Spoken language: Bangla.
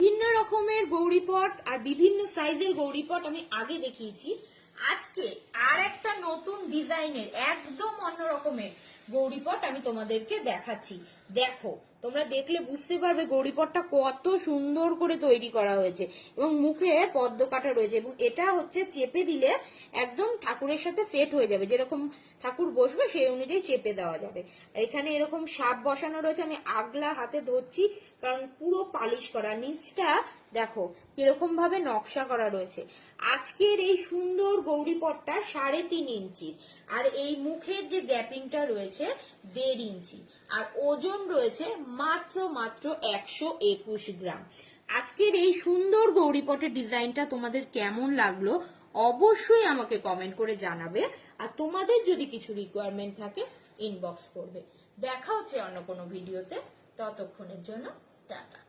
ভিন্ন রকমের গৌরীপট আর বিভিন্ন সাইজের গৌরীপট আমি আগে দেখিয়েছি। আজকে আর একটা নতুন ডিজাইনের, একদম অন্য রকমের গৌরীপট, আমি তোমাদেরকে দেখাচ্ছি। দেখো, তোমরা দেখলে বুঝতে পারবে গৌরীপটটা কত সুন্দর করে তৈরি করা হয়েছে এবং মুখে পদ্ম কাটা রয়েছে এবং এটা হচ্ছে চেপে দিলে একদম ঠাকুরের সাথে সেট হয়ে যাবে। যেরকম ঠাকুর বসবে, সেই অনুযায়ী চেপে দেওয়া যাবে। আর এখানে এরকম সাপ বসানো রয়েছে, আমি আগলা হাতে ধরছি কারণ পুরো পালিশ করা। নিচটা দেখো, কীরকম ভাবে নকশা করা রয়েছে। আজকের এই সুন্দর গৌরীপটটা সাড়ে তিন ইঞ্চির। আর এই মুখের যে গ্যাপিংটা রয়েছে দেড় ইঞ্চি। আর ওজন রয়েছে মাত্র মাত্র একশো একুশ গ্রাম। আজকের এই সুন্দর গৌরীপটের ডিজাইনটা তোমাদের কেমন লাগল অবশ্যই আমাকে কমেন্ট করে জানাবে। আর তোমাদের যদি কিছু রিকোয়ারমেন্ট থাকে ইনবক্স করবে। দেখা হচ্ছে অন্য কোনো ভিডিওতে ততক্ষণের জন্য টাটা।